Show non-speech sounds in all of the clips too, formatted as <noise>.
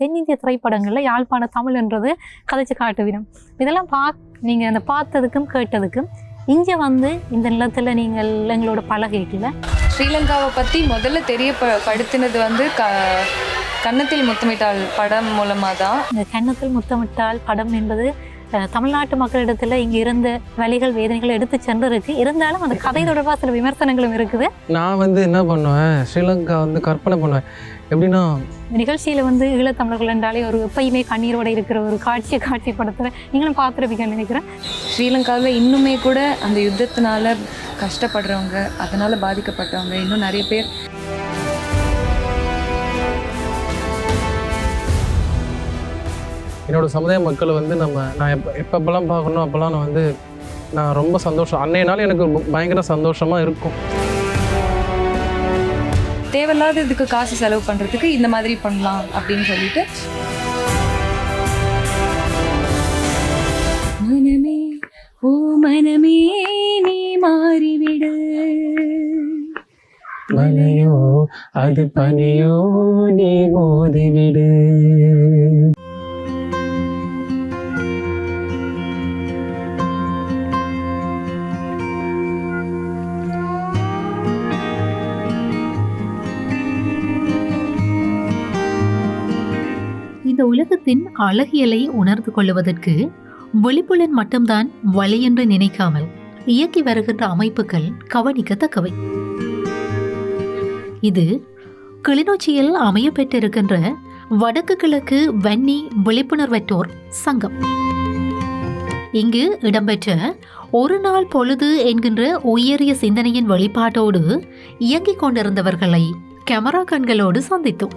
தென்னிந்திய திரைப்படங்களில் யாழ்ப்பாண தமிழ்ன்றது கதைச்சு காட்டுவிடும். இதெல்லாம் பா நீங்கள் அந்த பார்த்ததுக்கும் கேட்டதுக்கும் இங்கே வந்து இந்த நிலத்தில் நீங்கள் எங்களோட பழகிக்கல ஸ்ரீலங்காவை பற்றி முதல்ல தெரியப்படுத்தினது வந்து க கன்னத்தில் முத்தமிட்டாள் படம் மூலமாக தான் இந்த கன்னத்தில் முத்தமிட்டால் படம் என்பது தமிழ்நாட்டு மக்களிடத்தில் இங்கே இருந்த வலிகள் வேதனைகள் எடுத்து சென்று இருக்கு இருந்தாலும் அந்த கதை தொடர்பாக சில விமர்சனங்களும் இருக்குது. நான் வந்து என்ன பண்ணுவேன்? ஸ்ரீலங்கா வந்து கற்பனை பண்ணுவேன். எப்படின்னா நிகழ்ச்சியில் வந்து ஈழத்தமிழர்கள் என்றாலே ஒரு எப்பயுமே கண்ணீரோட இருக்கிற ஒரு காட்சியை காட்சிப்படுத்துகிற நீங்களும் பார்த்துருப்பீங்கன்னு நினைக்கிறேன். ஸ்ரீலங்காவில் இன்னுமே கூட அந்த யுத்தத்தினால கஷ்டப்படுறவங்க அதனால் பாதிக்கப்பட்டவங்க இன்னும் நிறைய பேர். என்னோட சமுதாய மக்களை வந்து நம்ம நான் எப்போ எப்பப்பெல்லாம் பார்க்கணும் அப்போல்லாம் நான் வந்து நான் ரொம்ப சந்தோஷம். அன்னைய நாள் எனக்கு பயங்கர சந்தோஷமாக இருக்கும். தேவையில்லாத இதுக்கு காசு செலவு பண்ணுறதுக்கு இந்த மாதிரி பண்ணலாம் அப்படின்னு சொல்லிட்டு. மனமே ஓ மனமே நீ மாறிவிடு. மலையோ அது பனியோ நீ மோதிவிடு. உலகத்தின் அழகியலை உணர்ந்து கொள்வதற்கு வெளிப்புலன் மட்டும்தான் வழி என்று நினைக்காமல் இயக்கி வருகின்ற அமைப்புகள் கவனிக்கத்தக்கவை. இது கிளிநொச்சியில் அமைய பெற்றிருக்கின்ற வடக்கு கிழக்கு வன்னி விழிப்புணர்வற்றோர் சங்கம். இங்கு இடம்பெற்ற ஒரு நாள் பொழுது என்கின்ற உயரிய சிந்தனையின் வெளிப்பாட்டோடு இயங்கிக் கொண்டிருந்தவர்களை கேமரா கண்களோடு சந்தித்தோம்.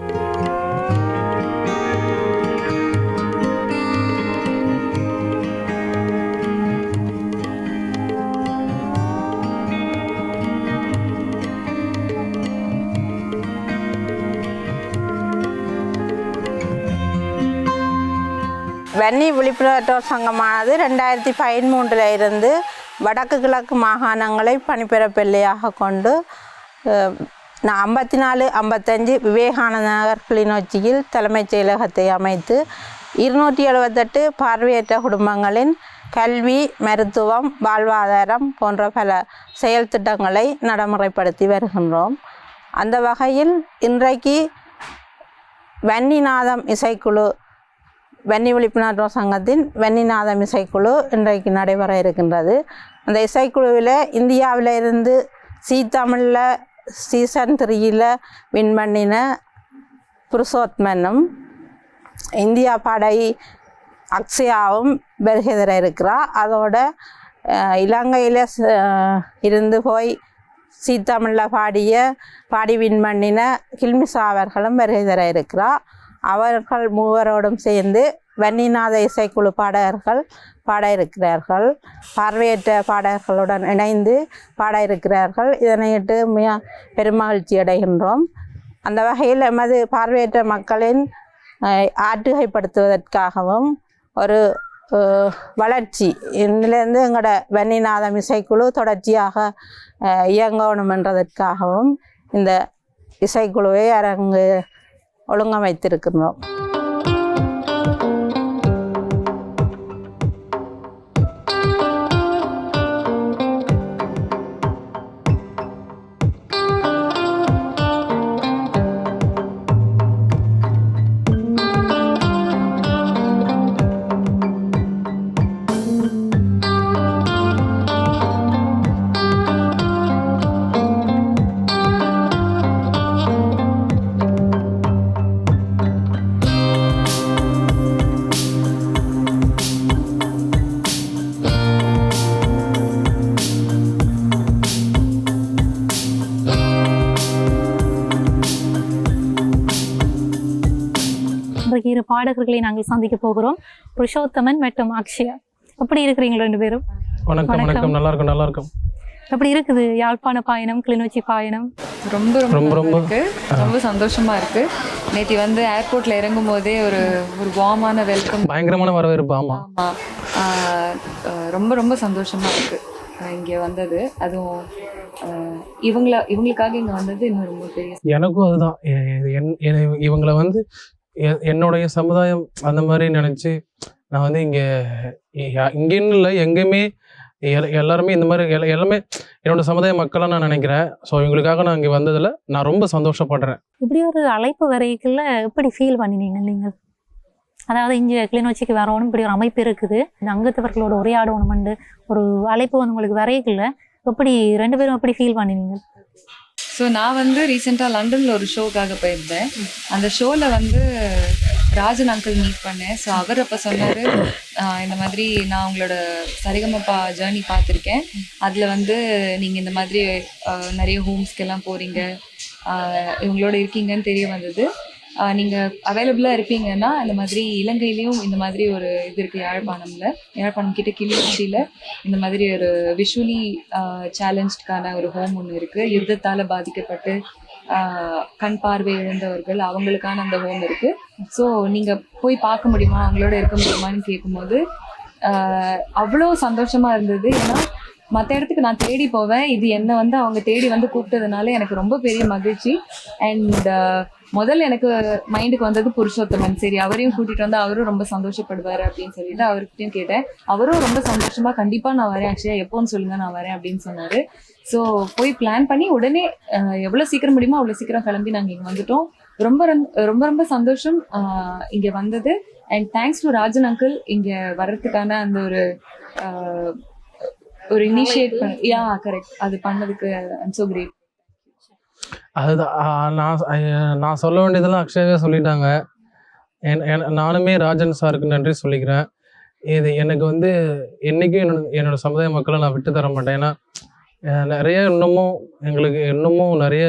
வன்னி விழிப்புணர்வு சங்கமானது ரெண்டாயிரத்தி பதிமூன்றில் இருந்து வடக்கு கிழக்கு மாகாணங்களை பணிபெறப்பிள்ளையாக கொண்டு நான் ஐம்பத்தி நாலு ஐம்பத்தஞ்சு விவேகானந்த நகர் கிளிநொச்சியில் தலைமைச் செயலகத்தை அமைத்து இருநூற்றி எழுபத்தெட்டு பார்வையற்ற குடும்பங்களின் கல்வி மருத்துவம் வாழ்வாதாரம் போன்ற பல செயல் திட்டங்களை நடைமுறைப்படுத்தி வருகின்றோம். அந்த வகையில் இன்றைக்கு வன்னிநாதம் இசைக்குழு வெண்ணி விழிப்புணர்வு சங்கத்தின் வெண்ணிநாதம் இசைக்குழு இன்றைக்கு நடைபெற இருக்கின்றது. அந்த இசைக்குழுவில் இந்தியாவில் இருந்து சி தமிழில் சீசன் த்ரீயில் வின் பண்ணின புருஷோத்மனும் இந்தியா படை அக்ஷயாவும் வருகை இருக்கிறா. அதோட இலங்கையில் ச- இருந்து போய் சீத்தமிழில் பாடிய பாடி வின் பண்ணின கில்மிசா அவர்களும் வருகை தர இருக்கிறா. அவர்கள் மூவரோடும் சேர்ந்து வன்னிநாத இசைக்குழு பாடகர்கள் பாட இருக்கிறார்கள் பார்வையற்ற பாடகர்களுடன் இணைந்து பாட இருக்கிறார்கள் இதனையிட்டு மிக பெருமகிழ்ச்சி அடைகின்றோம். அந்த வகையில் எமது பார்வையற்ற மக்களின் ஆற்றுகைப்படுத்துவதற்காகவும் ஒரு வளர்ச்சி. இதிலேருந்து எங்களோட வன்னிநாதம் இசைக்குழு தொடர்ச்சியாக இயங்கணும் என்றதற்காகவும் இந்த இசைக்குழுவை அரங்கு ஒழுங்கமைத்திருக்கின்றோம் இரு பாடகர்களை நாங்கள் சந்திக்க போகிறோம். புருஷோத்தமன் மற்றும் அக்ஷயா. எப்படி இருக்கிறீங்க ரெண்டு பேரும்? வணக்கம் வணக்கம். நல்லா இருக்கும் நல்லா இருக்கும் எப்படி இருக்குது? யாழ்ப்பாண பயணம் கிளிநொச்சி பயணம்? ரொம்ப ரொம்ப ரொம்ப. இருக்கு. ரொம்ப சந்தோஷமா இருக்கு. நேத்தி வந்து ஏர்போர்ட்ல இறங்கும் போதே ஒரு ஒரு வார்மான வெல்கம் பயங்கரமான வரவேற்பு ஆமா. ரொம்ப ரொம்ப சந்தோஷமா இருக்கு. இங்க வந்தது. அதுவும் ஆஹ் இவங்கள இவங்களுக்காக இங்க வந்தது இன்னும் ரொம்ப பெரிய எனக்கும் அதுதான். இவங்களை வந்து என்னுடைய சமுதாயம் அந்த மாதிரி நினச்சி நான் வந்து இங்கே இங்கேன்னு இல்லை எங்கேயுமே எல்- எல்லாருமே இந்த மாதிரி எல்- எல்லாமே என்னோட சமுதாய மக்களாக நான் நினைக்கிறேன். ஸோ இவங்களுக்காக நான் இங்கே வந்ததில் நான் ரொம்ப சந்தோஷப்படுறேன். இப்படி ஒரு அழைப்பு வரைக்குள்ள எப்படி ஃபீல் பண்ணினீங்க நீங்கள் அதாவது இங்கே கிளிநொச்சிக்கு வரணும் இப்படி ஒரு அமைப்பு இருக்குது. இந்த அங்கத்தவர்களோட உரையாடணும்னு ஒரு அழைப்பு வந்து உங்களுக்கு வரைக்குள்ள எப்படி ரெண்டு பேரும் எப்படி ஃபீல் பண்ணினீங்க? ஸோ நான் வந்து ரீசெண்டாக லண்டனில் ஒரு ஷோக்காக போயிருந்தேன். அந்த ஷோவில் வந்து ராஜன் அங்கிள் மீட் பண்ணேன். ஸோ அவர் அப்போ சொன்னார் இந்த மாதிரி நான் உங்களோட சரிகமப்பா ஜேர்னி பார்த்துருக்கேன். அதில் வந்து நீங்கள் இந்த மாதிரி நிறைய ஹோம்ஸ்க்கெல்லாம் போகிறீங்க இவங்களோட இருக்கீங்கன்னு தெரிய வந்தது. நீங்கள் அவைலபிளாக இருப்பீங்கன்னா இந்த மாதிரி இலங்கையிலையும் இந்த மாதிரி ஒரு இது இருக்குது யாழ்ப்பாணமில். யாழ்ப்பாணம் கிட்ட கிளிநொச்சியில் இந்த மாதிரி ஒரு விஷுவலி சேலஞ்சுக்கான ஒரு ஹோம் ஒன்று இருக்குது யுத்தத்தால் பாதிக்கப்பட்டு கண் பார்வை இழந்தவர்கள் அவங்களுக்கான அந்த ஹோம் இருக்குது ஸோ நீங்கள் போய் பார்க்க முடியுமா? அவங்களோட இருக்க முடியுமான்னு கேட்கும்போது அவ்வளோ சந்தோஷமாக இருந்தது. ஏன்னா மற்ற இடத்துக்கு நான் தேடி போவேன். இது என்னை வந்து அவங்க தேடி வந்து கூப்பிட்டதுனால எனக்கு ரொம்ப பெரிய மகிழ்ச்சி. அண்ட் uh, முதல்ல எனக்கு மைண்டுக்கு வந்தது புருஷோத்தமன். சரி அவரையும் கூட்டிட்டு வந்து அவரும் ரொம்ப சந்தோஷப்படுவாரு அப்படின்னு சொல்லிட்டு அவர்கிட்டயும் கேட்டேன். அவரும் ரொம்ப சந்தோஷமா கண்டிப்பா நான் வரேன் ஆக்சுவலா எப்போன்னு சொல்லுங்க நான் வரேன் அப்படின்னு சொன்னாரு. ஸோ போய் பிளான் பண்ணி உடனே எவ்வளோ எவ்வளவு சீக்கிரம் முடியுமோ அவ்வளவு சீக்கிரம் கிளம்பி நாங்க இங்க வந்துட்டோம். ரொம்ப ரொம்ப- ரொம்ப ரொம்ப சந்தோஷம் இங்கே இங்க வந்தது. And thanks to Rajan uncle இங்க வர்றதுக்கான அந்த ஒரு ஒரு இனிஷியேட் யா கரெக்ட் அது பண்ணதுக்கு ஐம் சோ கிரேட் அதுதான் நான் நான் சொல்ல வேண்டியதெல்லாம் அக்ஷயாவே சொல்லிட்டாங்க. நானுமே ராஜன் சாருக்கு நன்றி சொல்லிக்கிறேன். இது எனக்கு வந்து என்றைக்கும் என்னோட என்னோட சமுதாய மக்களை நான் விட்டு தர மாட்டேன். ஏன்னா நிறைய இன்னமும் எங்களுக்கு இன்னமும் நிறைய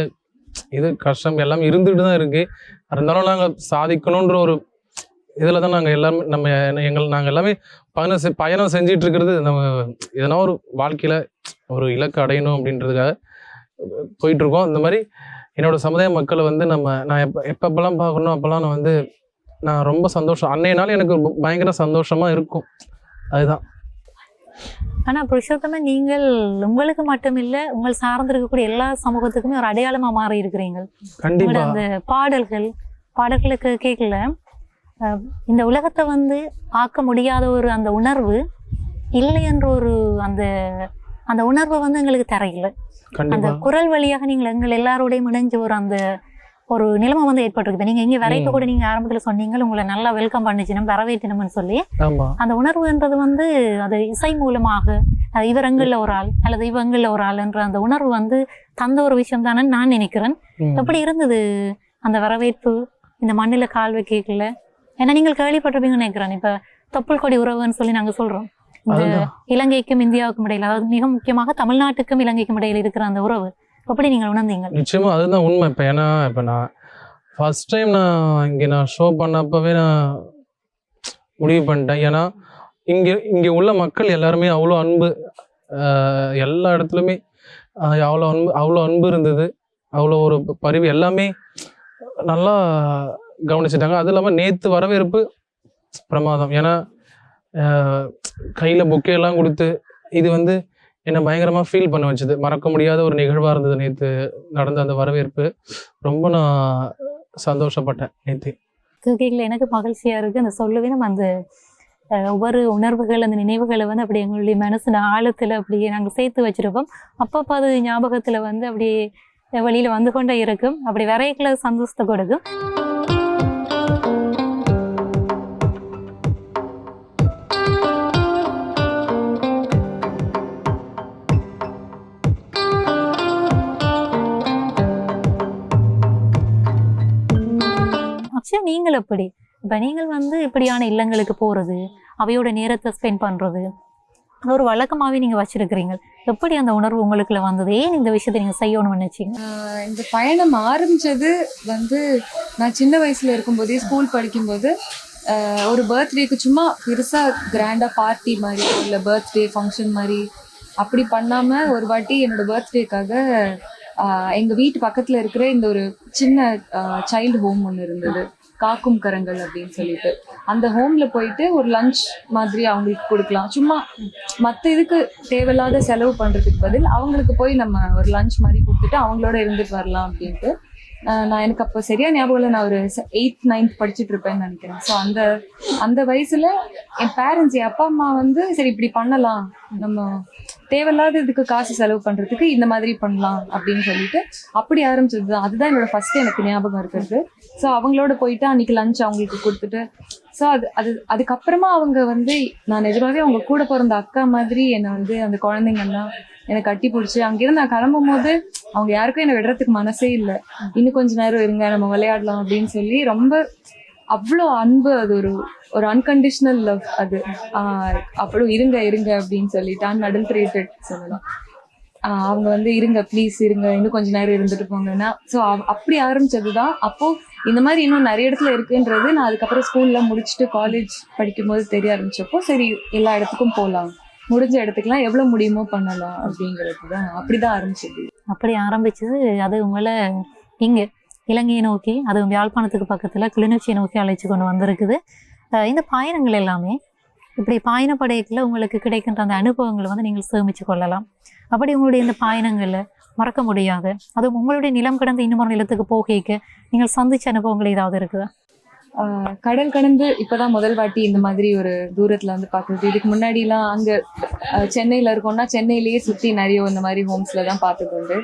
இது கஷ்டம் எல்லாமே இருந்துகிட்டு தான் இருக்குது இருந்தாலும் நாங்கள் சாதிக்கணுன்ற ஒரு இதில் தான் நாங்கள் எல்லாமே நம்ம எங்கள் நாங்கள் எல்லாமே பயணம் செ பயணம் செஞ்சிட்டு இருக்கிறது நம்ம எதனா ஒரு வாழ்க்கையில் ஒரு இலக்கு அடையணும் அப்படின்றதுக்காக போயிட்டுருக்கோம் இந்த மாதிரி என்னோட சமுதாய மக்களை வந்து நம்ம நான் எப்போ எப்பப்பெல்லாம் பார்க்கணும் அப்போல்லாம் நான் வந்து நான் ரொம்ப சந்தோஷம். அன்னையனால எனக்கு பயங்கர சந்தோஷமாக இருக்கும். அதுதான். ஆனா புருஷோத்தமன் நீங்கள் உங்களுக்கு மட்டுமில்ல உங்கள் சார்ந்திருக்கக்கூடிய எல்லா சமூகத்துக்குமே ஒரு அடையாளமா மாறி இருக்கிறீங்க உங்களோட கண்டிப்பாக அந்த பாடல்கள் பாடல்களுக்கு கேட்கல இந்த உலகத்தை வந்து பார்க்க முடியாத ஒரு அந்த உணர்வு இல்லை என்ற ஒரு அந்த அந்த உணர்வை வந்து எங்களுக்கு தரையில அந்த குரல் வழியாக நீங்கள் எங்கள் எல்லாரோடையும் இணைஞ்ச ஒரு அந்த ஒரு நிலைமை வந்து ஏற்பட்டிருக்குது. நீங்க இங்க வரைக்கும். கூட நீங்க ஆரம்பத்துல சொன்னீங்க உங்களை நல்லா வெல்கம் பண்ணிச்சினம் வரவேற்றினோம்னு சொல்லி. அந்த உணர்வுன்றது வந்து அது இசை மூலமாக இவரங்களில் ஒரு ஆள் அல்லது இவங்களில் ஒரு ஆள்ன்ற அந்த உணர்வு வந்து தந்த ஒரு விஷயம் தானே நான் நினைக்கிறேன். எப்படி இருந்தது. அந்த வரவேற்பு இந்த மண்ணில் கால் வைக்கல ஏன்னா நீங்கள் கேள்விப்பட்டிருப்பீங்கன்னு நினைக்கிறேன். இப்போ தொப்புள் கொடி உறவுன்னு சொல்லி நாங்கள் சொல்றோம். இந்த இலங்கைக்கும் இந்தியாவுக்கும் இடையில அதாவது மிக முக்கியமாக தமிழ்நாட்டுக்கும் இலங்கைக்கும் இடையில இருக்கிற அந்த உறவு எப்படி நீங்கள் உணர்ந்தீங்க நிச்சயமாக அதுதான் உண்மை. இப்போ ஏன்னா இப்போ நான் ஃபர்ஸ்ட் டைம் நான் இங்கே நான் ஷோ பண்ணப்பவே நான் முடிவு பண்ணிட்டேன். ஏன்னா இங்கே இங்கே உள்ள மக்கள் எல்லாருமே அவ்வளோ அன்பு எல்லா இடத்துலையுமே அவ்வளோ அன்பு அவ்வளோ அன்பு இருந்தது. அவ்வளோ ஒரு பரிவு எல்லாமே நல்லா கவனிச்சிட்டாங்க. அதுவும் இல்லாமல் நேற்று வரவேற்பு பிரமாதம். ஏன்னா கையில் எல்லாம் கொடுத்து இது வந்து என்னை பயங்கரமாக ஃபீல் பண்ண வச்சது. மறக்க முடியாத ஒரு நிகழ்வாக இருந்தது நேற்று நடந்த அந்த வரவேற்பு. ரொம்ப நான் சந்தோஷப்பட்டேன் நேற்று கேட்கல எனக்கு மகிழ்ச்சியாக இருக்குது அந்த சொல்லவே நம்ம அந்த ஒவ்வொரு உணர்வுகள் அந்த நினைவுகளை வந்து அப்படி எங்களுடைய மனசு ஆழத்தில் அப்படியே நாங்கள் சேர்த்து வச்சிருப்போம் அப்பப்போ அது ஞாபகத்தில் வந்து அப்படியே வழியில் வந்து கொண்டே இருக்கும். அப்படி வரைக்கல சந்தோஷத்தை கொடுக்கும். அக்ஷயா நீங்கள் எப்படி இப்போ நீங்கள் வந்து இப்படியான இல்லங்களுக்கு போகிறது அவையோட நேரத்தை ஸ்பெண்ட் பண்ணுறது அது ஒரு வழக்கமாகவே நீங்கள் வச்சுருக்கிறீங்க. எப்படி அந்த உணர்வு உங்களுக்குள்ள வந்தது? ஏன் இந்த விஷயத்தை நீங்கள் செய்யணும்னு நினச்சிங்க? இந்த பயணம் ஆரம்பிச்சது வந்து நான் சின்ன வயசில் இருக்கும்போதே ஸ்கூல் படிக்கும்போது ஒரு பர்த்டேக்கு சும்மா பெருசாக கிராண்டாக பார்ட்டி மாதிரி இல்லை பர்த்டே ஃபங்க்ஷன் மாதிரி அப்படி பண்ணாமல் ஒரு வாட்டி என்னோட பர்த்டேக்காக எங்கள் வீட்டு பக்கத்தில் இருக்கிற இந்த ஒரு சின்ன சைல்டு ஹோம் ஒன்று இருந்தது. காக்கும் கரங்கள் அப்படின்னு சொல்லிட்டு. அந்த ஹோம்ல போயிட்டு ஒரு லஞ்ச் மாதிரி அவங்களுக்கு கொடுக்கலாம். சும்மா மற்ற இதுக்கு தேவையில்லாத செலவு பண்றதுக்கு பதில் அவங்களுக்கு போய் நம்ம ஒரு லஞ்ச் மாதிரி கொடுத்துட்டு அவங்களோட இருந்துட்டு வரலாம் அப்படின்ட்டு. நான் எனக்கு அப்போ சரியா ஞாபகம் இல்லை. நான் ஒரு எயித் நைன்த் படிச்சுட்டு இருப்பேன்னு நினைக்கிறேன். ஸோ அந்த அந்த வயசுல என் பேரண்ட்ஸ் என் அப்பா அம்மா வந்து சரி இப்படி பண்ணலாம். நம்ம தேவையில்லாத இதுக்கு காசு செலவு பண்றதுக்கு இந்த மாதிரி பண்ணலாம் அப்படின்னு சொல்லிட்டு அப்படி ஆரம்பிச்சது தான். அதுதான் என்னோட ஃபர்ஸ்ட் எனக்கு ஞாபகம் இருக்கிறது. ஸோ அவங்களோட போயிட்டு அன்னைக்கு லஞ்ச் அவங்களுக்கு கொடுத்துட்டு ஸோ அது அது அதுக்கப்புறமா அவங்க வந்து நான் நிஜமாவே அவங்க கூட பிறந்த அக்கா மாதிரி என்னை வந்து அந்த குழந்தைங்கெல்லாம் என்னை கட்டி பிடிச்சி அங்கிருந்து நான் கிளம்பும் போது அவங்க யாருக்கும் என்னை விடுறதுக்கு மனசே இல்லை. இன்னும் கொஞ்ச நேரம் இருங்க நம்ம விளையாடலாம் அப்படின்னு சொல்லி ரொம்ப அவ்வளோ அன்பு அது ஒரு ஒரு அன்கண்டிஷ்னல் லவ் அது. அப்புறம் இருங்க இருங்க அப்படின்னு சொல்லிட்டு அன்அடல்ட்ரேட்டட் சொல்லலாம். அவங்க வந்து இருங்க ப்ளீஸ் இருங்க இன்னும் கொஞ்ச நேரம் இருந்துட்டு போங்கன்னா. ஸோ அப்படி ஆரம்பிச்சது தான் அப்போ இந்த மாதிரி இன்னும் நிறைய இடத்துல இருக்குன்றது நான் அதுக்கப்புறம் ஸ்கூல்ல முடிச்சுட்டு காலேஜ் படிக்கும்போது தெரிய ஆரம்பிச்சப்போ சரி எல்லா இடத்துக்கும் போகலாம் முடிஞ்ச இடத்துக்குலாம் எவ்வளோ முடியுமோ பண்ணலாம் அப்படிங்கிறது தான் அப்படிதான் ஆரம்பிச்சது. அப்படி ஆரம்பிச்சது அது உங்களை இங்கே இலங்கையை நோக்கி அது யாழ்ப்பாணத்துக்கு பக்கத்தில் கிளிநொச்சியை நோக்கி அழைச்சி கொண்டு வந்திருக்குது. இந்த பயணங்கள் எல்லாமே இப்படி பயணப்படையத்தில் உங்களுக்கு கிடைக்கின்ற அந்த அனுபவங்களை வந்து நீங்கள் சேமித்து கொள்ளலாம். அப்படி உங்களுடைய இந்த பயணங்களில் மறக்க முடியாது. அதுவும் உங்களுடைய நிலம் கடந்து இன்னொரு நிலத்துக்கு போகைக்கு நீங்கள் சந்திச்ச அனுபவங்கள் ஏதாவது இருக்குதா? கடல் கடந்து இப்பதான் முதல் வாட்டி இந்த மாதிரி ஒரு தூரத்துல வந்து பாக்குறது இதுக்கு முன்னாடி எல்லாம் அங்க சென்னையில இருக்கோம்னா சென்னையிலேயே சுத்தி நிறைய இந்த மாதிரி ஹோம்ஸ்ல தான் பார்த்தது உண்டு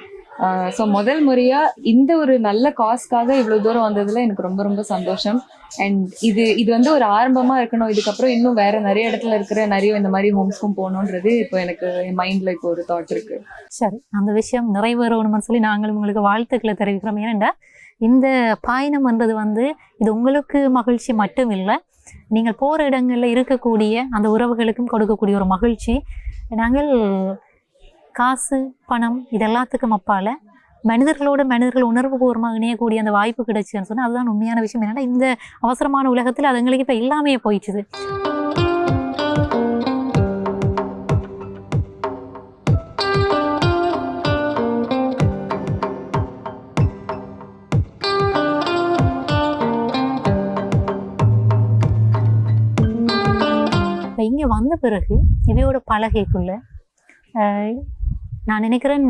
ஸோ முதல் முறையாக இந்த ஒரு நல்ல காஸ்க்காக இவ்வளோ தூரம் வந்ததில் எனக்கு ரொம்ப ரொம்ப சந்தோஷம். அண்ட் இது இது வந்து ஒரு ஆரம்பமாக இருக்கணும். இதுக்கப்புறம் இன்னும் வேற நிறைய இடத்துல இருக்கிற நிறைய இந்த மாதிரி ஹோம்ஸ்க்கும் போகணுன்றது இப்போ எனக்கு என் மைண்டில் இப்போ ஒரு தாட் இருக்கு. சரி அந்த விஷயம் நிறைவேறணும்னு சொல்லி நாங்களும் உங்களுக்கு வாழ்த்துக்களை தெரிவிக்கிறோம். ஏனென்றா இந்த பயணம்ன்றது வந்து இது உங்களுக்கு மகிழ்ச்சி மட்டும் இல்லை நீங்கள் போகிற இடங்களில் இருக்கக்கூடிய அந்த உறவுகளுக்கும் கொடுக்கக்கூடிய ஒரு மகிழ்ச்சி. நாங்கள் காசு பணம் இது எல்லாத்துக்கும் அப்பால் மனிதர்களோட மனிதர்கள் உணர்வு பூர்வமாக இணையக்கூடிய அந்த வாய்ப்பு கிடைச்சுன்னு சொன்னால் அதுதான் உண்மையான விஷயம். என்னன்னா இந்த அவசரமான உலகத்தில் அது எங்களுக்கு இப்போ இல்லாமையே போயிடுச்சு இங்கே வந்த பிறகு இவையோட பலகைக்குள்ள நான் நினைக்கிறேன்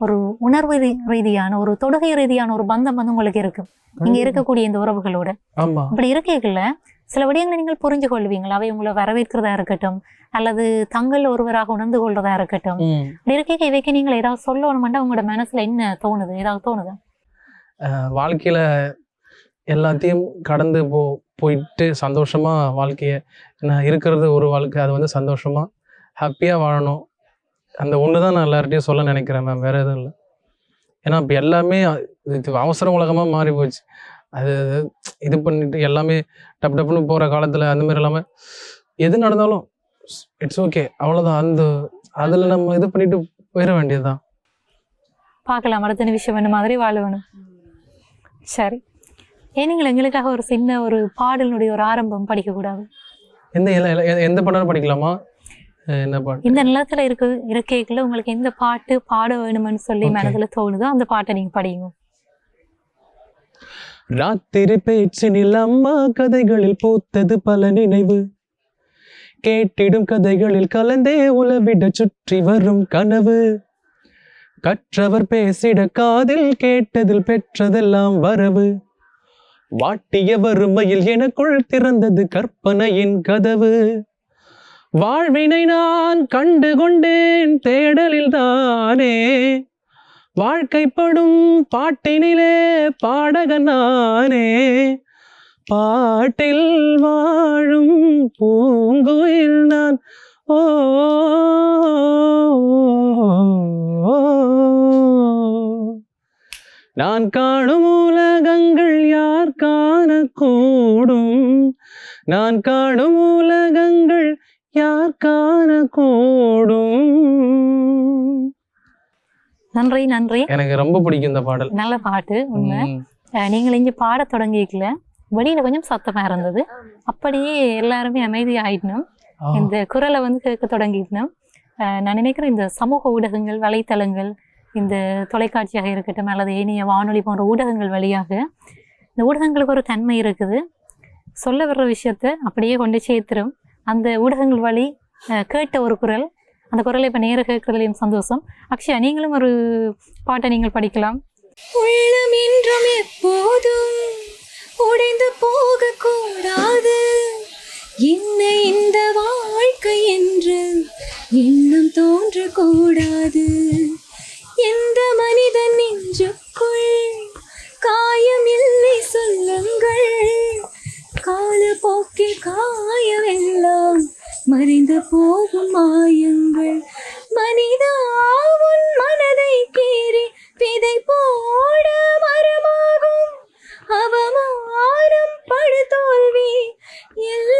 ஒரு உணர்வு ரீதியான ஒரு தொடுகை ரீதியான ஒரு பந்தம் வந்து உங்களுக்கு இருக்கும் இங்க இருக்கக்கூடிய இந்த உறவுகளோட. ஆமா. இப்படி இருக்கைகள்ல சில விடயங்களை நீங்கள் புரிஞ்சு கொள்வீங்களா? அவை உங்களை வரவேற்கிறதா இருக்கட்டும் அல்லது தங்கள் ஒருவராக உணர்ந்து கொள்றதா இருக்கட்டும். இப்படி இருக்கைக்கு இவைக்கு நீங்கள் ஏதாவது சொல்லணுமெண்டா உங்களோட மனசுல என்ன தோணுது? ஏதாவது தோணுதா? வாழ்க்கையில எல்லாத்தையும் கடந்து போ போயிட்டு சந்தோஷமா வாழ்க்கைய நான் இருக்கிறது ஒரு வாழ்க்கை அது வந்து சந்தோஷமா ஹாப்பியா வாழணும். அந்த ஒன்று தான் நான் எல்லார்ட்டையும் சொல்ல நினைக்கிறேன் மேம் வேற எதுவும் இல்லை. ஏன்னா இப்போ எல்லாமே இது அவசர உலகமா மாறி போச்சு. அது இது பண்ணிட்டு எல்லாமே டப் டப்புன்னு போற காலத்துல அந்த மாதிரி இல்லாம எது நடந்தாலும் இட்ஸ் ஓகே அவ்வளவுதான். அந்த அதுல நம்ம இது பண்ணிட்டு போயிட வேண்டியதுதான். பார்க்கலாம். அடுத்த நிமிஷம் என்ன மாதிரி வாழ வேணும் சரி. நீங்கள் எங்களுக்காக ஒரு சின்ன ஒரு பாடலுடைய ஒரு ஆரம்பம் படிக்கக்கூடாது. எந்த எந்த படம் படிக்கலாமா? என்ன பாட்டு? இந்த நிலத்துல இருக்க இருக்கைக்குள்ள உங்களுக்கு எந்த பாட்டு பாட வேணும்னு சொல்லி. மனதுல தோணுதோ அந்த பாட்டை நீங்க படிங்க. ராத்திரி பேச்சினில் அம்மா கதைகளில் பூத்தது பல நினைவு. கேட்டிடும் கதைகளில் கலந்தே உலவிட சுற்றி வரும் கனவு. கற்றவர் பேசிட காதில் கேட்டதில் பெற்றதெல்லாம் வரவு. வாட்டிய வறுமையில் எனக்குள் திறந்தது கற்பனையின் கதவு. வாழ்வினை நான் கண்டு கொண்டேன் தேடலில் தானே. வாழ்க்கைப்படும் பாட்டினிலே பாடகன் நானே. பாட்டில் வாழும் பூங்குயில் நான் ஓ நான் காணும் உலகங்கள் யார் காணக்கூடும்? நான் காணும் உலகங்கள் யார் காணக்கூடும் நன்றி நன்றி. எனக்கு ரொம்ப பிடிக்கும் இந்த பாடல். நல்ல பாட்டு உண்மை. நீங்கள் இங்கே பாட தொடங்கிக்கல வெளியில கொஞ்சம் சத்தமா இருந்தது. அப்படியே எல்லாருமே அமைதி ஆயிடணும். இந்த குரலை வந்து கேட்க தொடங்கிடணும். அஹ் நான் நினைக்கிறேன் இந்த சமூக ஊடகங்கள் வலைத்தளங்கள் இந்த தொலைக்காட்சியாக இருக்கட்டும் அல்லது ஏனைய வானொலி போன்ற ஊடகங்கள் வழியாக இந்த ஊடகங்களுக்கு ஒரு தன்மை இருக்குது. சொல்ல வர்ற விஷயத்த அப்படியே கொண்டு சேர்த்துரும். அந்த ஊடகங்கள் வழி கேட்ட ஒரு குரல் அந்த குரலை இப்போ நேர கேட்கறதுலையும் சந்தோஷம். அக்ஷயா நீங்களும் ஒரு பாட்டை நீங்கள் படிக்கலாம். உள்ளம் என்றும் எப்போதும் உடைந்து போக கூடாது என்ன இந்த வாழ்க்கை என்று எண்ணம் தோன்றக்கூடாது. எந்த மனிதன் நெஞ்சுக்குள் காயம் இல்லை சொல்லுங்கள். கால காலப்போக்கில் காயமெல்லாம் மறைந்து போகும் மாயங்கள். மனித ஆவும் மனதை கீறி விதை போட மரமாகும். அவமானம் படு தோல்வி எல்லாம்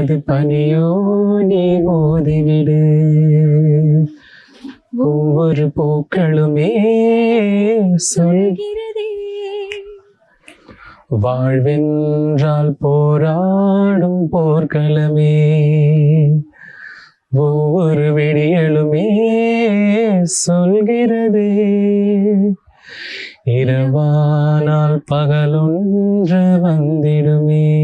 அது பனியோ நீ மோதிவிடு. ஒவ்வொரு பூக்களுமே சொல் சொல்கிறதே. வாழ்வென்றால் போராடும் போர்க்களமே. ஒவ்வொரு விடியலுமே சொல்கிறது. இரவானால் பகலொன்று வந்திடுமே.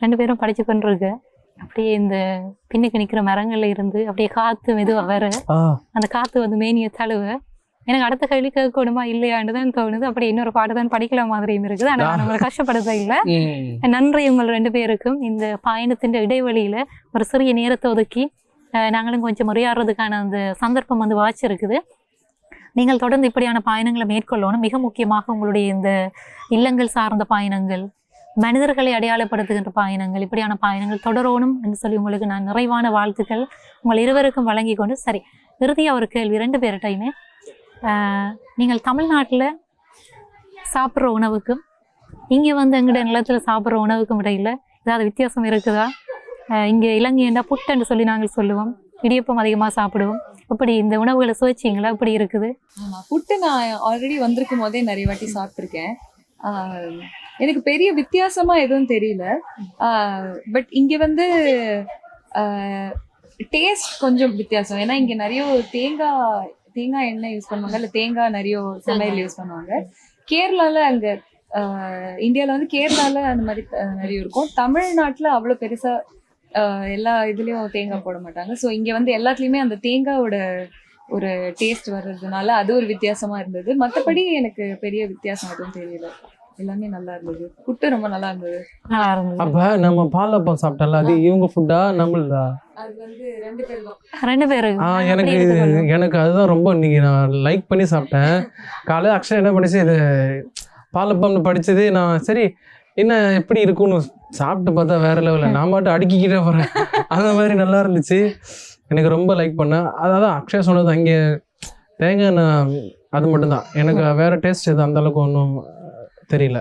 ரெண்டு பேரும் படிச்சு கொண்டிருக்கு. அப்படியே இந்த பின்னுக்கு நிக்கிற மரங்கள்ல இருந்து அப்படியே காத்து மெதுவா வர. அந்த காத்து வந்து மேனிய தழுவ. எனக்கு அடுத்த கேள்வி கேட்கணுமா இல்லையான்னு தான் தோணுது. அப்படி இன்னொரு பாட்டு தான் படிக்கல மாதிரியும் இருக்குது. ஆனா நான் உங்களை கஷ்டப்படுறதே இல்லை. நன்றி உங்கள் ரெண்டு பேருக்கும். இந்த பயணத்தின் இடைவெளியில ஒரு சிறிய நேரத்தை ஒதுக்கி அஹ், நாங்களும் கொஞ்சம் உரையாடுறதுக்கான அந்த சந்தர்ப்பம் வந்து வாய்ச்சிருக்குது. நீங்கள் தொடர்ந்து இப்படியான பயணங்களை மேற்கொள்ளணும். மிக முக்கியமாக உங்களுடைய இந்த இல்லங்கள் சார்ந்த பயணங்கள் மனிதர்களை அடையாளப்படுத்துகின்ற பயணங்கள் இப்படியான பயணங்கள் தொடரணும் என்று சொல்லி உங்களுக்கு நான் நிறைவான வாழ்த்துக்கள் உங்கள் இருவருக்கும் வழங்கி கொண்டு சரி இறுதியாக ஒரு கேள்வி ரெண்டு பேர்கிட்டையுமே. நீங்கள் தமிழ்நாட்டில் சாப்பிட்ற உணவுக்கும் இங்கே வந்து எங்கட நிலத்தில் சாப்பிட்ற உணவுக்கும் இடையில ஏதாவது வித்தியாசம் இருக்குதா? இங்கே இலங்கைண்டா புட்டுன்னு சொல்லி நாங்கள் சொல்லுவோம். இடியப்பம் அதிகமாக சாப்பிடுவோம். இப்படி இந்த உணவுகளை சுவைச்சிங்களா? இப்படி இருக்குது. ஆமாம் புட்டு நான் ஆல்ரெடி வந்திருக்கும் போதே நிறைய வாட்டி சாப்பிட்ருக்கேன் எனக்கு பெரிய வித்தியாசமா எதுவும் தெரியல. பட் இங்க வந்து டேஸ்ட் கொஞ்சம் வித்தியாசம். ஏன்னா இங்க நிறைய தேங்காய் தேங்காய் எண்ணெய் யூஸ் பண்ணுவாங்க இல்ல தேங்காய் நிறைய சமையல் யூஸ் பண்ணுவாங்க. கேரளால அங்க இந்தியால வந்து கேரளால அந்த மாதிரி நிறைய இருக்கும். தமிழ்நாட்டுல அவ்வளவு பெருசா எல்லா இதுலயும் தேங்காய் போட மாட்டாங்க. ஸோ இங்க வந்து எல்லாத்துலயுமே அந்த தேங்காயோட ஒரு டேஸ்ட் வர்றதுனால அது ஒரு வித்தியாசமா இருந்தது. மத்தபடி எனக்கு பெரிய வித்தியாசம் எதுவும் தெரியல. எல்லாமே நல்லா இருந்தது. புட்டு ரொம்ப நல்லா இருந்தது. நல்லா இருந்தது. அப்ப நம்ம பாலப்பம் சாப்பிட்டோம்ல அது இவங்க ஃபுட்டா நம்மளதா? அது வந்து ரெண்டு பேர் தான். ரெண்டு பேரு. ஆ அப்படி எனக்கு. எனக்கு அதுதான் ரொம்ப இன்னைக்கு நான் லைக் பண்ணி சாப்பிட்டேன். காலையில் அக்ஷயா என்ன பண்ணிச்சு இது பாலப்பம்னு படிச்சது நான் சரி என்ன எப்படி இருக்கும்னு சாப்பிட்டு பார்த்தா வேற லெவலில் நான் மட்டும் அடுக்கிக்கிட்டே போகிறேன் அந்த மாதிரி நல்லா இருந்துச்சு. எனக்கு ரொம்ப லைக் பண்ணேன். அதான் அக்ஷயா சொன்னது அங்கே தேங்காய் எண்ணெய் அது மட்டும்தான். எனக்கு வேற டேஸ்ட் எது அந்த அளவுக்கு ஒன்றும் தெரியல.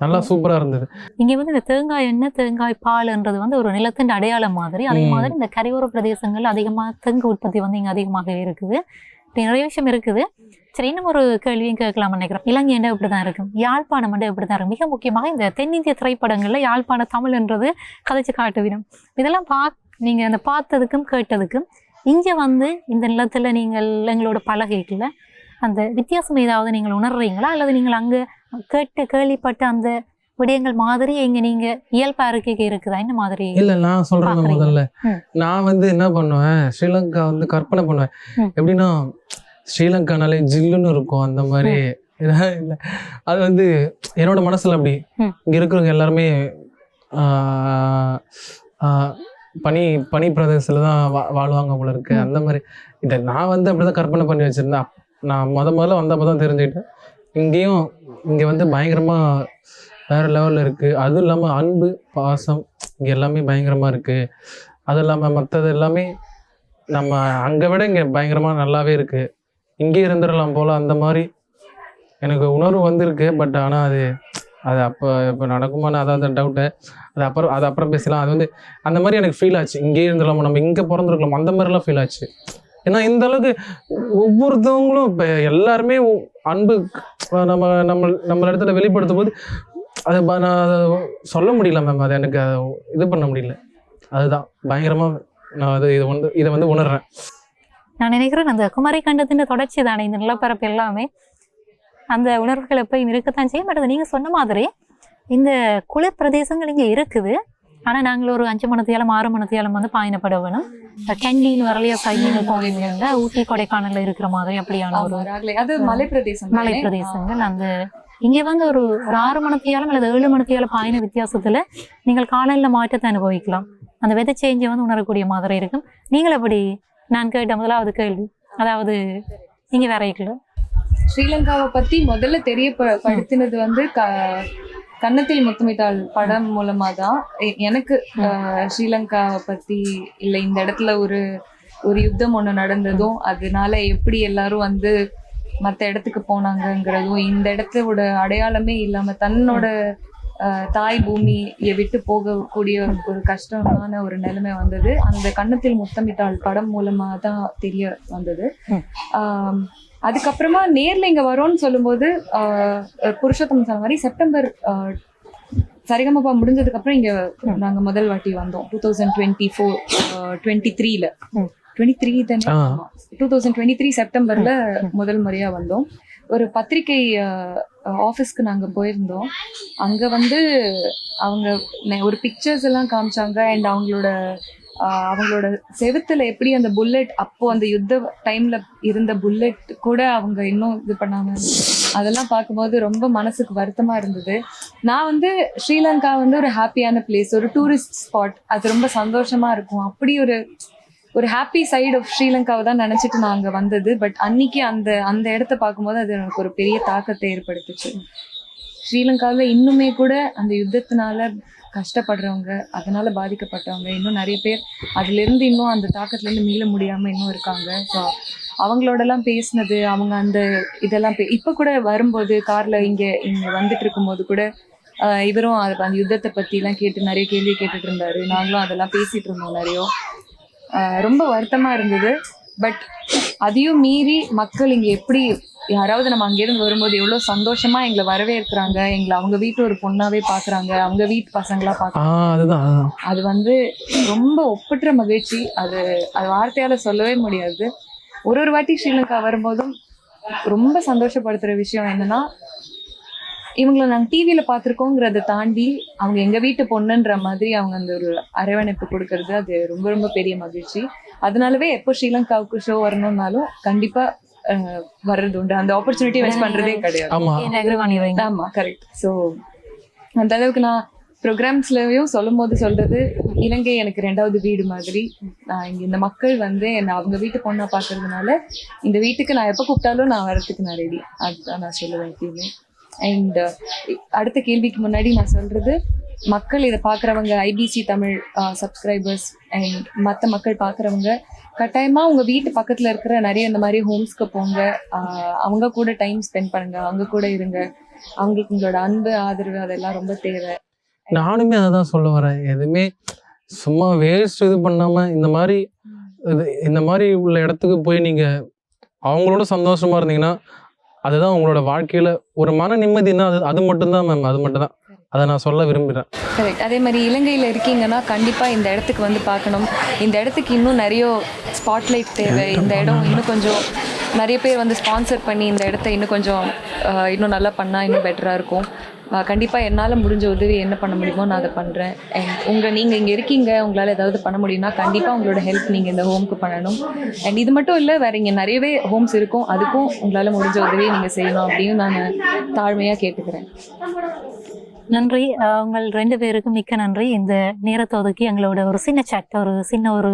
நல்லா சூப்பராக இருந்தது. இங்க வந்து இந்த தேங்காய் எண்ணெய் தேங்காய் பால்ன்றது வந்து ஒரு நிலத்தின் அடையாளம் மாதிரி. அதே. மாதிரி இந்த கரையோர பிரதேசங்கள்ல அதிகமா தெங்கு உற்பத்தி வந்து இங்க அதிகமாகவே இருக்குது. இப்படி நிறைய விஷயம் இருக்குது. சரி இன்னும் ஒரு கேள்வியும் கேட்கலாம்னு நினைக்கிறேன். இலங்கை என்ன இப்படிதான் இருக்கும் யாழ்ப்பாணம் வந்து இப்படிதான் இருக்கும் மிக முக்கியமாக இந்த தென்னிந்திய திரைப்படங்கள்ல யாழ்ப்பாண தமிழ்ன்றது கதைச்சு காட்டுவிடும். இதெல்லாம் பா நீங்க அந்த பார்த்ததுக்கும் கேட்டதுக்கும் இங்க வந்து இந்த நிலத்துல நீங்கள் எங்களோட பழகைக்குள்ள அந்த வித்தியாசம் ஏதாவது நீங்கள் உணர்றீங்களா? அல்லது நீங்கள் அங்க கேட்டு கேள்விப்பட்ட அந்த விடயங்கள் மாதிரி இங்க நீங்க இயல்பா இருக்க இருக்குதா. இந்த மாதிரி? இல்ல நான் சொல்றேன். முதல்ல. நான் வந்து என்ன பண்ணுவேன் ஸ்ரீலங்கா வந்து கற்பனை பண்ணுவேன். எப்படின்னா ஸ்ரீலங்கானாலே ஜில்லுன்னு இருக்கும் அந்த மாதிரி. <laughs> இல்ல அது வந்து என்னோட மனசுல அப்படி. இங்க இருக்கிறவங்க எல்லாருமே பனி பனி பிரதேசத்துல தான் வா- வாழ்வாங்க போல இருக்கு. அந்த மாதிரி. இதை நான் வந்து அப்படிதான் கற்பனை பண்ணி வச்சிருந்தேன். நான் முத முதல்ல வந்தப்போ தான் தெரிஞ்சுக்கிட்டேன். இங்கேயும் இங்கே வந்து பயங்கரமாக வேற லெவலில் இருக்குது அதுவும் இல்லாமல் அன்பு பாசம் இங்கே எல்லாமே பயங்கரமாக இருக்குது அதுவும் இல்லாமல் மற்றது எல்லாமே நம்ம அங்கே விட இங்கே பயங்கரமாக நல்லாவே இருக்குது இங்கே இருந்துடலாம் போல் அந்த மாதிரி எனக்கு உணர்வு வந்திருக்கு. பட் ஆனால் அது அது அப்போ இப்போ நடக்குமான்னு அதான் டவுட்டு அது அப்புறம் அது அப்புறம் பேசலாம். அது வந்து அந்த மாதிரி எனக்கு ஃபீல் ஆச்சு. இங்கே இருந்துடலாமா நம்ம இங்கே பிறந்திருக்கலாம் அந்த மாதிரிலாம் ஃபீல் ஆச்சு. ஏன்னா இந்த அளவுக்கு ஒவ்வொருத்தவங்களும் இப்போ எல்லாருமே அன்பு நம்ம நம்ம நம்ம இடத்துல வெளிப்படுத்தும் போது அதை நான் அதை சொல்ல முடியல மேம் அதை எனக்கு அதை இது பண்ண முடியல. அதுதான். பயங்கரமாக நான் அது இதை வந்து இதை வந்து உணர்றேன். நான் நினைக்கிறேன் அந்த குமரி கண்டத்தின் தொடர்ச்சி தானே இந்த நிலப்பரப்பு எல்லாமே. அந்த உணர்வுகள் எப்பயும் இருக்கத்தான் செய்யும். பட் அதை நீங்கள் சொன்ன மாதிரி இந்த குளிர் பிரதேசங்கள் இங்கே இருக்குது. ஆனா நாங்கள் ஒரு அஞ்சு மணத்தியாலம் ஆறு மணத்தியாலம் வந்து பயணப்பட வேணும். கேண்டீன் வரலையா சைனிகள் போவீங்க ஊட்டி கொடைக்கானல்ல இருக்கிற மாதிரி அப்படியான ஒரு. அது மலை பிரதேசம் மலை தானே? பிரதேசங்கள் அந்த இங்க வந்து ஒரு ஒரு ஆறு மணத்தியாலம் அல்லது ஏழு மணத்தியாலம் பயண வித்தியாசத்துல நீங்கள் காலையில மாற்றத்தை அனுபவிக்கலாம். அந்த வெதை சேஞ்சை வந்து உணரக்கூடிய மாதிரி இருக்கும். நீங்கள் அப்படி நான் கேட்ட முதலாவது கேள்வி. அதாவது நீங்க வரைக்கல ஸ்ரீலங்காவை பத்தி முதல்ல தெரியப்படுத்தினது வந்து க- கன்னத்தில் முத்தமிட்டாள் படம் மூலமா தான் எனக்கு ஸ்ரீலங்காவை பத்தி இல்ல இந்த இடத்துல ஒரு ஒரு யுத்தம் ஒண்ணு நடந்ததும் அதனால எப்படி எல்லாரும் வந்து மத்த இடத்துக்கு போனாங்கங்கிறதும் இந்த இடத்தோட அடையாளமே இல்லாம தன்னோட தாய் பூமியை விட்டு போகக்கூடிய ஒரு கஷ்டமான ஒரு நிலைமை வந்தது. அந்த கன்னத்தில் முத்தமிட்டாள் படம் மூலமா தான் தெரிய வந்தது. அதுக்கப்புறமா நேர்ல இங்க வரோம்னு சொல்லும்போது புருஷோத்தம் சொன்ன மாதிரி செப்டம்பர் சரிகமபா முடிஞ்சதுக்கு அப்புறம் இங்க நாங்க முதல் வாட்டி வந்தோம். Two thousand twenty four twenty த்ரீல. டுவெண்ட்டி த்ரீ தானே. டூ தௌசண்ட் டுவெண்ட்டி த்ரீ செப்டம்பர்ல முதல் முறையா வந்தோம். ஒரு பத்திரிகை ஆஃபீஸ்க்கு நாங்க போயிருந்தோம். அங்க வந்து அவங்க ஒரு பிக்சர்ஸ் எல்லாம் காமிச்சாங்க. அண்ட் அவங்களோட அவங்களோட செவுத்துல எப்படி அந்த புல்லட் அப்போ அந்த யுத்த டைம்ல இருந்த புல்லட் கூட அவங்க இன்னும் இது பண்ணாம அதெல்லாம் பார்க்கும்போது ரொம்ப மனசுக்கு வருத்தமா இருந்தது. நான் வந்து ஸ்ரீலங்கா வந்து ஒரு ஹாப்பியான பிளேஸ் ஒரு டூரிஸ்ட் ஸ்பாட் அது ரொம்ப சந்தோஷமா இருக்கும். அப்படி ஒரு ஒரு ஹாப்பி சைடு ஆஃப் ஸ்ரீலங்காவை தான் நினச்சிட்டு நான் அங்கே வந்தது. பட் அன்னைக்கு அந்த அந்த இடத்த பார்க்கும்போது அது எனக்கு ஒரு பெரிய தாக்கத்தை ஏற்படுத்துச்சு. ஸ்ரீலங்காவில் இன்னுமே கூட அந்த யுத்தத்தினால கஷ்டப்படுறவங்க அதனால பாதிக்கப்பட்டவங்க இன்னும் நிறைய பேர் அதுல இருந்து இன்னும் அந்த தாக்கத்துல இருந்து மீள முடியாம இன்னும் இருக்காங்க. ஸோ அவங்களோடலாம் பேசினது அவங்க அந்த இதெல்லாம் பே- இப்ப கூட வரும்போது கார்ல இங்க இங்க வந்துட்டு இருக்கும்போது கூட இவரும் அது- அந்த யுத்தத்தை பத்தி எல்லாம் கேட்டு நிறைய கேள்வி கேட்டுட்டு இருந்தாரு நாங்களும் அதெல்லாம் பேசிட்டு இருந்தோம் நிறைய. ரொம்ப வருத்தமா இருந்தது. பட் அதையும் மீறி மக்கள் இங்க எப்படி யாராவது நம்ம அங்கேருந்து வரும்போது எவ்வளவு சந்தோஷமா எங்களை வரவேற்கிறாங்க எங்களை அவங்க வீட்டு ஒரு பொண்ணாவே பாக்குறாங்க அவங்க வீட்டு பசங்களா பாக்குறாங்க அது வந்து ரொம்ப ஒப்பற்ற மகிழ்ச்சி. அது அது வார்த்தையால சொல்லவே முடியாது. ஒரு ஒரு வாட்டி ஸ்ரீலங்கா வரும்போதும் ரொம்ப சந்தோஷப்படுத்துற விஷயம் என்னன்னா இவங்கள நாங்கள் டிவியில பார்த்துருக்கோங்கிறத தாண்டி அவங்க எங்க வீட்டு பொண்ணுன்ற மாதிரி அவங்க அந்த ஒரு அரவணைப்பு கொடுக்கறது அது ரொம்ப ரொம்ப பெரிய மகிழ்ச்சி. அதனாலவே எப்போ ஸ்ரீலங்காவுக்கு ஷோ வரணும்னாலும் கண்டிப்பா அஹ், வர்றது உண்டு அந்த ஆப்பர்ச்சுனிட்டி வேஸ்ட் பண்றதே கிடையாது. ஆமா. கரெக்ட் ஸோ அந்த அளவுக்கு நான் ப்ரோக்ராம்ஸ்லயும் சொல்லும் போது சொல்றது இலங்கை எனக்கு ரெண்டாவது வீடு மாதிரி. நான் இங்க இந்த மக்கள் வந்து என்னை அவங்க வீட்டு பொண்ணா பாக்குறதுனால இந்த வீட்டுக்கு நான் எப்போ கூப்பிட்டாலும் நான் வரதுக்கு நான் ரெடி அதுதான் நான் சொல்லுவேன் எப்பயுமே. அண்ட் அடுத்த கேள்விக்கு முன்னாடி நான் சொல்றது மக்கள் இதை பார்க்குறவங்க ஐபிசி தமிழ் சப்ஸ்கிரைபர்ஸ் அண்ட் மற்ற மக்கள் பார்க்குறவங்க கட்டாயமாக உங்கள் வீட்டு பக்கத்தில் இருக்கிற நிறைய இந்த மாதிரி ஹோம்ஸ்க்கு போங்க. அவங்க கூட டைம் ஸ்பெண்ட் பண்ணுங்கள் அவங்க கூட இருங்க. அவங்களுக்கு உங்களோட அன்பு ஆதரவு அதெல்லாம் ரொம்ப தேவை. நானுமே அதை தான் சொல்ல வரேன். எதுவுமே சும்மா வேஸ்ட் இது பண்ணாமல் இந்த மாதிரி இது இந்த மாதிரி உள்ள இடத்துக்கு போய் நீங்கள் அவங்களோட சந்தோஷமாக இருந்தீங்கன்னா அதுதான் உங்களோட வாழ்க்கையில் ஒரு மன நிம்மதினா அது அது மட்டும்தான் மேம் அது மட்டும்தான். அதை நான் சொல்ல விரும்புகிறேன் கரெக்ட் அதே மாதிரி இலங்கையில் இருக்கீங்கன்னா கண்டிப்பாக இந்த இடத்துக்கு வந்து பார்க்கணும். இந்த இடத்துக்கு இன்னும் நிறைய ஸ்பாட்லைட் தேவை. இந்த இடம் இன்னும் கொஞ்சம் நிறைய பேர் வந்து ஸ்பான்சர் பண்ணி இந்த இடத்த இன்னும் கொஞ்சம் இன்னும் நல்லா பண்ணால் இன்னும் பெட்டராக இருக்கும். கண்டிப்பாக என்னால் முடிஞ்ச உதவி என்ன பண்ண முடியுமோ நான் அதை பண்ணுறேன் அண்ட் உங்கள் நீங்கள் இங்கே இருக்கீங்க உங்களால் ஏதாவது பண்ண முடியும்னா கண்டிப்பாக உங்களோட ஹெல்ப் நீங்கள் இந்த ஹோம்க்கு பண்ணணும். அண்ட் இது மட்டும் இல்லை வேறு இங்கே நிறையவே ஹோம்ஸ் இருக்கும். அதுக்கும் உங்களால் முடிஞ்ச உதவியை நீங்கள் செய்யணும் அப்படின்னு நான் தாழ்மையாக கேட்டுக்கிறேன். நன்றி. உங்கள் ரெண்டு பேருக்கும் மிக்க நன்றி. இந்த நேரத்தை ஒதுக்கி எங்களோட ஒரு சின்ன சட் ஒரு சின்ன ஒரு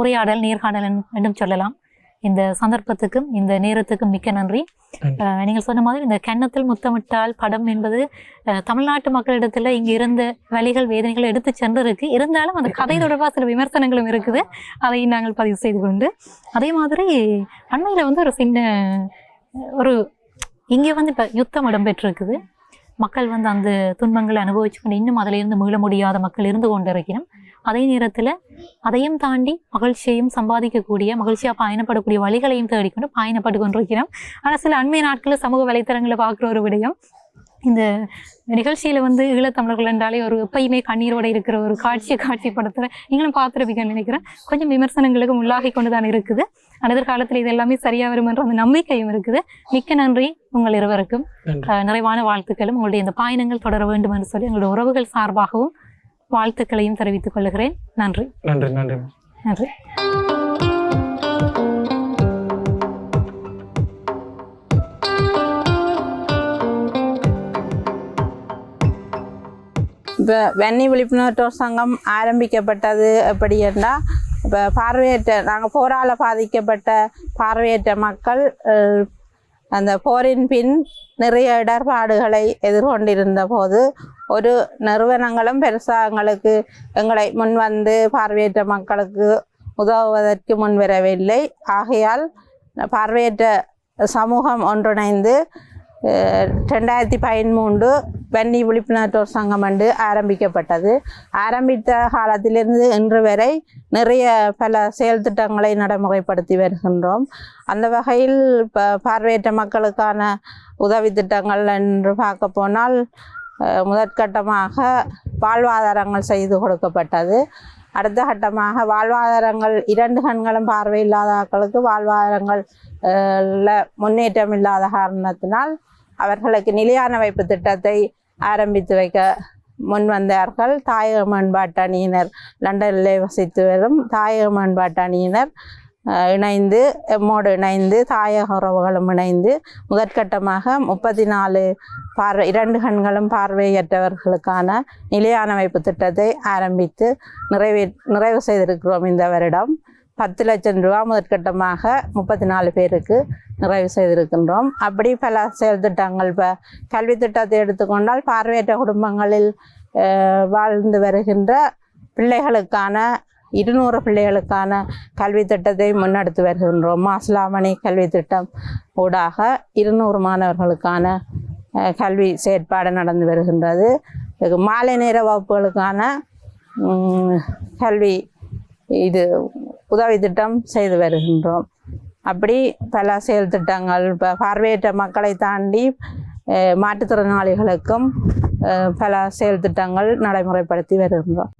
உரையாடல் நேர்காணல் என்றும் சொல்லலாம். இந்த சந்தர்ப்பத்துக்கும் இந்த நேரத்துக்கும் மிக்க நன்றி. நீங்கள் சொன்ன மாதிரி இந்த கன்னத்தில் முத்தமிட்டால் படம் என்பது தமிழ்நாட்டு மக்களிடத்துல இங்க இருந்த வலிகள் வேதனைகள் எடுத்து சென்றிருக்கு. இருந்தாலும் அந்த கதை தொடர்பாக சில விமர்சனங்களும் இருக்குது. அதை நாங்கள் பதிவு செய்து கொண்டு அதே மாதிரி அண்மையில் வந்து ஒரு சின்ன ஒரு இங்கே வந்து இப்போ யுத்தம் இடம்பெற்றிருக்குது. மக்கள் வந்து அந்த துன்பங்களை அனுபவிச்சு கொண்டு இன்னும் அதிலிருந்து மீள முடியாத மக்கள் இருந்து கொண்டிருக்கிறோம். அதே நேரத்தில் அதையும் தாண்டி மகிழ்ச்சியையும் சம்பாதிக்கக்கூடிய மகிழ்ச்சியாக பயணப்படக்கூடிய வழிகளையும் தேடிக்கொண்டு பயணப்பட்டு கொண்டிருக்கிறோம் ஆனால் சில அண்மை நாட்களில் சமூக வலைத்தளங்களை பார்க்குற ஒரு விடயம் இந்த நிகழ்ச்சியில வந்து ஈழத்தமிழர்கள் என்றாலே ஒரு எப்பயுமே கண்ணீரோட இருக்கிற ஒரு காட்சியை காட்சிப்படுத்துற நீங்களும் பார்த்துருப்பீங்கன்னு நினைக்கிறேன். கொஞ்சம் விமர்சனங்களுக்கு உள்ளாகி கொண்டு தான் இருக்குது. ஆனா, எதிர்காலத்துல இது எல்லாமே சரியா வரும் என்ற அந்த நம்பிக்கையும் இருக்குது. மிக்க நன்றி உங்கள் இருவருக்கும். நிறைவான வாழ்த்துக்களும். உங்களுடைய இந்த பயணங்கள் தொடர வேண்டும் என்று சொல்லி எங்களுடைய உறவுகள் சார்பாகவும் வாழ்த்துக்களையும் தெரிவித்துக் கொள்கிறேன். நன்றி. நன்றி நன்றி. நன்றி. இப்போ வெண்ணி விழிப்புணர்வு சங்கம் ஆரம்பிக்கப்பட்டது எப்படி என்றால் இப்போ பார்வையற்ற நாங்கள் போரால் பாதிக்கப்பட்ட பார்வையற்ற மக்கள் அந்த போரின் பின் நிறைய இடர்பாடுகளை எதிர்கொண்டிருந்த போது ஒரு நிறுவனங்களும் பெருசாக எங்களுக்கு எங்களை முன்வந்து பார்வையற்ற மக்களுக்கு உதவுவதற்கு முன்வரவில்லை ஆகையால் பார்வையற்ற சமூகம் ஒன்றிணைந்து ரெண்டாயிரத்தி பதிமூன்று வன்னி விழிப்புணர்வு சங்கம் என்று ஆரம்பிக்கப்பட்டது. ஆரம்பித்த காலத்திலிருந்து இன்று வரை நிறைய பல செயல் திட்டங்களை நடைமுறைப்படுத்தி வருகின்றோம். அந்த வகையில் இப்போ பார்வையற்ற மக்களுக்கான உதவி திட்டங்கள் என்று பார்க்க போனால் முதற்கட்டமாக வாழ்வாதாரங்கள் செய்து கொடுக்கப்பட்டது. அடுத்த கட்டமாக வாழ்வாதாரங்கள் இரண்டு கண்களும் பார்வையில்லாத மக்களுக்கு வாழ்வாதாரங்கள் ல முன்னேற்றம் இல்லாத காரணத்தினால் அவர்களுக்கு நிலையான வைப்பு திட்டத்தை ஆரம்பித்து வைக்க முன் வந்தார்கள். தாயக மேம்பாட்டு அணியினர் லண்டனிலே வசித்து வரும் தாயக மேம்பாட்டு அணியினர் இணைந்து எம்மோடு இணைந்து தாயக உறவுகளும் இணைந்து முதற்கட்டமாக முப்பத்தி நாலு பார்வை இரண்டு கண்களும் பார்வையற்றவர்களுக்கான நிலையான வைப்பு திட்டத்தை ஆரம்பித்து நிறைவே நிறைவு செய்திருக்கிறோம் இந்த வருடம். பத்து லட்சம் ரூபா முதற்கட்டமாக முப்பத்தி நாலு பேருக்கு நிறைவு செய்திருக்கின்றோம். அப்படி பல செயல் திட்டங்கள் இப்போ கல்வி திட்டத்தை எடுத்துக்கொண்டால் பார்வையற்ற குடும்பங்களில் வாழ்ந்து வருகின்ற பிள்ளைகளுக்கான இருநூறு பிள்ளைகளுக்கான கல்வி திட்டத்தை முன்னெடுத்து வருகின்றோம். மாசிலாமணி கல்வி திட்டம் ஊடாக இருநூறு மாணவர்களுக்கான கல்வி செயற்பாடு நடந்து வருகின்றது. மாலை நேர வகுப்புகளுக்கான கல்வி இது உதவி திட்டம் செய்து வருகின்றோம். அப்படி பல செயல் திட்டங்கள் இப்போ பார்வையற்ற மக்களை தாண்டி மாற்றுத்திறனாளிகளுக்கும் பல செயல் திட்டங்கள் நடைமுறைப்படுத்தி வருகின்றோம்.